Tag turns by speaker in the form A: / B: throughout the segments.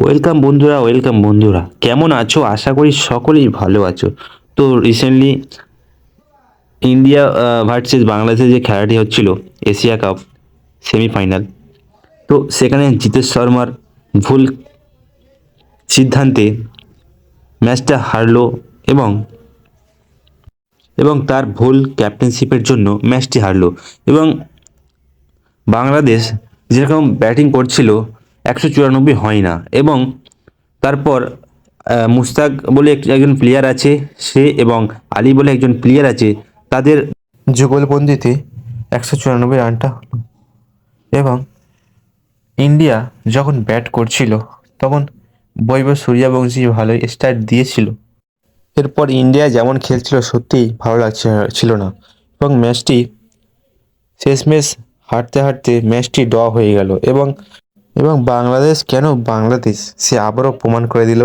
A: Welcome বন্ধুরা welcome বন্ধুরা। কেমন আছো? আশা করি সকলেই ভালো আছো। তো রিসেন্টলি ইন্ডিয়া ভার্সেস বাংলাদেশে যে খেলাটি হচ্ছিল এশিয়া কাপ সেমিফাইনাল তো সেখানে জিতেশ শর্মার ভুল সিদ্ধান্তে ম্যাচটা হারলো এবং এবং তার ভুল ক্যাপ্টেনশিপের জন্য ম্যাচটি হারলো। এবং বাংলাদেশ যেরকম ব্যাটিং করছিল একশো চুরানব্বই হয় না। এবং তারপর মুস্তাক বলে একজন প্লেয়ার আছে, সে এবং আলী বলে একজন প্লেয়ার আছে, তাদের যুগলবন্দিতে একশো চুরানব্বই রানটা হলো। এবং ইন্ডিয়া যখন ব্যাট করছিল, তখন বৈভব সূর্যবংশী ভালোই স্টার্ট দিয়েছিল। এরপর ইন্ডিয়া যেমন খেলছিল, সত্যিই ভালো লাগছে, ছিল না। এবং ম্যাচটি শেষমেশ হাঁটতে হাঁটতে ম্যাচটি ড্র হয়ে গেল। এবং এবং বাংলাদেশ কেন বাংলাদেশ? সে আবারও প্রমাণ করে দিল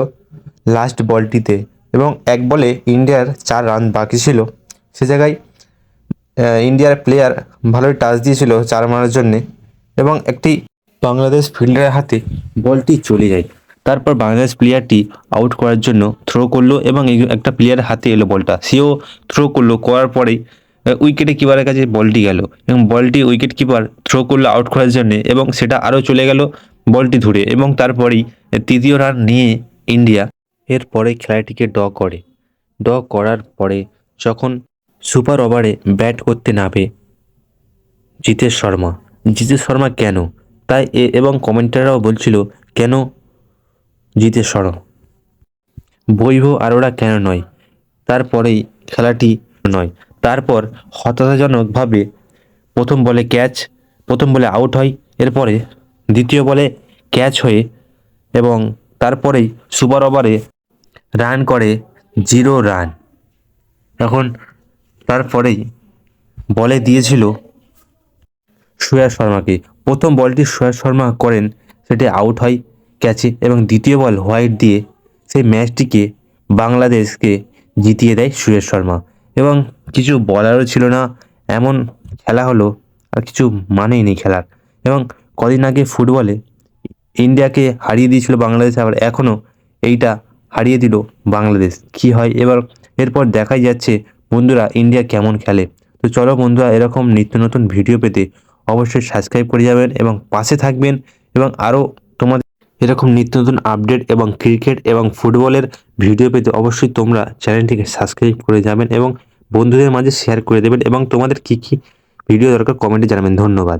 A: লাস্ট বলটিতে। এবং এক বলে ইন্ডিয়ার চার রান বাকি ছিল। সে জায়গায় ইন্ডিয়ার প্লেয়ার ভালোই টাচ দিয়েছিল চার মারার জন্যে। এবং একটি বাংলাদেশ ফিল্ডারের হাতে বলটি চলে যায়। তারপর বাংলাদেশ প্লেয়ারটি আউট করার জন্য থ্রো করল এবং একটা প্লেয়ারের হাতে এলো বলটা। সেও থ্রো করল, করার পরেই উইকেটে কিপারের কাছে বলটি গেল এবং বলটি উইকেট কিপার থ্রো করল আউট করার জন্যে এবং সেটা আরও চলে গেল বলটি ধরে এবং তারপরেই তৃতীয় রান নিয়ে ইন্ডিয়া এরপরে খেলাটিকে ড করে। ড করার পরে যখন সুপার ওভারে ব্যাট করতে নামে জিতেশ শর্মা। জিতেশ শর্মা কেন? তাই এ- এবং কমেন্টাররাও বলছিল, কেন জিতেশ শর্মা? বৈভব আরোরা কেন নয়? তারপরেই খেলাটি নয়। তারপর হতাশাজনকভাবে প্রথম বলে ক্যাচ প্রথম বলে আউট হয়, এরপরে দ্বিতীয় বলে ক্যাচ হয়ে এবং তারপরেই সুপার ওভারে রান করে জিরো রান এখন তারপরেই বলে দিয়েছিল সুয়ার শর্মাকে। প্রথম বলটি সুয়ার শর্মা করেন, সেটি আউট হয় ক্যাচে এবং দ্বিতীয় বল হোয়াইট দিয়ে সেই ম্যাচটিকে বাংলাদেশকে জিতিয়ে দেয় সুরেশ শর্মা। এবং কিছু বলারও ছিল না। এমন খেলা হলো, আর কিছু মানেই নেই খেলার। এবং কদিন আগে ফুটবলে ইন্ডিয়াকে হারিয়ে দিয়েছিল বাংলাদেশ, আবার এখনও এইটা হারিয়ে দিল বাংলাদেশ। কি হয়? এবার, এরপর দেখাই যাচ্ছে, বন্ধুরা, ইন্ডিয়া কেমন খেলে। তো চলো বন্ধুরা, এরকম নিত্য নতুন ভিডিও পেতে অবশ্যই সাবস্ক্রাইব করে যাবেন এবং পাশে থাকবেন এবং আরও তোমাদের এরকম নিত্য নতুন আপডেট এবং ক্রিকেট এবং ফুটবলের ভিডিও পেতে অবশ্যই তোমরা চ্যানেলটিকে সাবস্ক্রাইব করে যাবেন এবং বন্ধুদের মাঝে শেয়ার করে দেবেন এবং তোমাদের কী কী ভিডিও দরকার কমেন্টে জানাবেন। ধন্যবাদ।